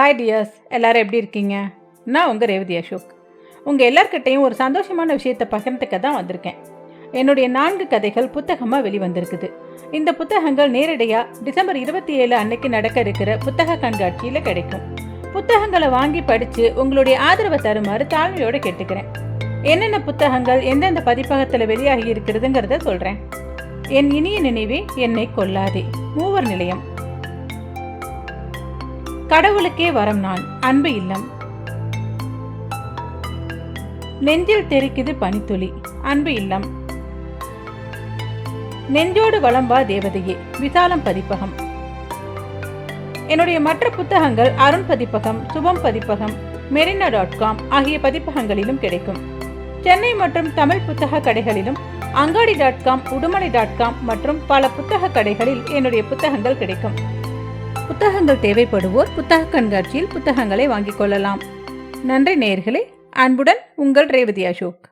Hi tears எல்லாரும் எப்படி இருக்கீங்க? நான் உங்கள் ரேவதி அசோக். உங்கள் எல்லார்கிட்டையும் ஒரு சந்தோஷமான விஷயத்தை பகிர்ந்துக்க தான் வந்திருக்கேன். என்னுடைய நான்கு கதைகள் புத்தகமாக வெளிவந்திருக்குது. இந்த புத்தகங்கள் நேரடியாக டிசம்பர் இருபத்தி ஏழு அன்னைக்கு நடக்க இருக்கிற புத்தக கண்காட்சியில் கிடைக்கும். புத்தகங்களை வாங்கி படித்து உங்களுடைய ஆதரவை தருமாறு தாழ்மையோடு கேட்டுக்கிறேன். என்னென்ன புத்தகங்கள் எந்தெந்த பதிப்பகத்தில் வெளியாகி இருக்கிறதுங்கிறத சொல்கிறேன் என் இனிய நினைவே என்னை கொல்லாதே. மூவர் நிலையம். கடவுளுக்கே வரம் நான் அன்பு இல்லம். நெஞ்சில் தெரிக்குது பனித்துளி அன்பு இல்லம். நெஞ்சோடு வளம்பா தேவதையே விசாலம் பதிப்பகம். என்னுடைய மற்ற புத்தகங்கள் அருண் பதிப்பகம் சுபம் பதிப்பகம் மெரினா டாட் காம் ஆகிய பதிப்பகங்களிலும் கிடைக்கும். சென்னை மற்றும் தமிழ் புத்தக கடைகளிலும் Angadi dot com Udumalai dot com மற்றும் பல புத்தக கடைகளில் என்னுடைய புத்தகங்கள் கிடைக்கும். புத்தகங்கள் தேவைப்படுவோர் புத்தக கண்காட்சியில் புத்தகங்களை வாங்கிக் கொள்ளலாம். நன்றி நேர்களே அன்புடன் உங்கள் ரேவதி அசோக்.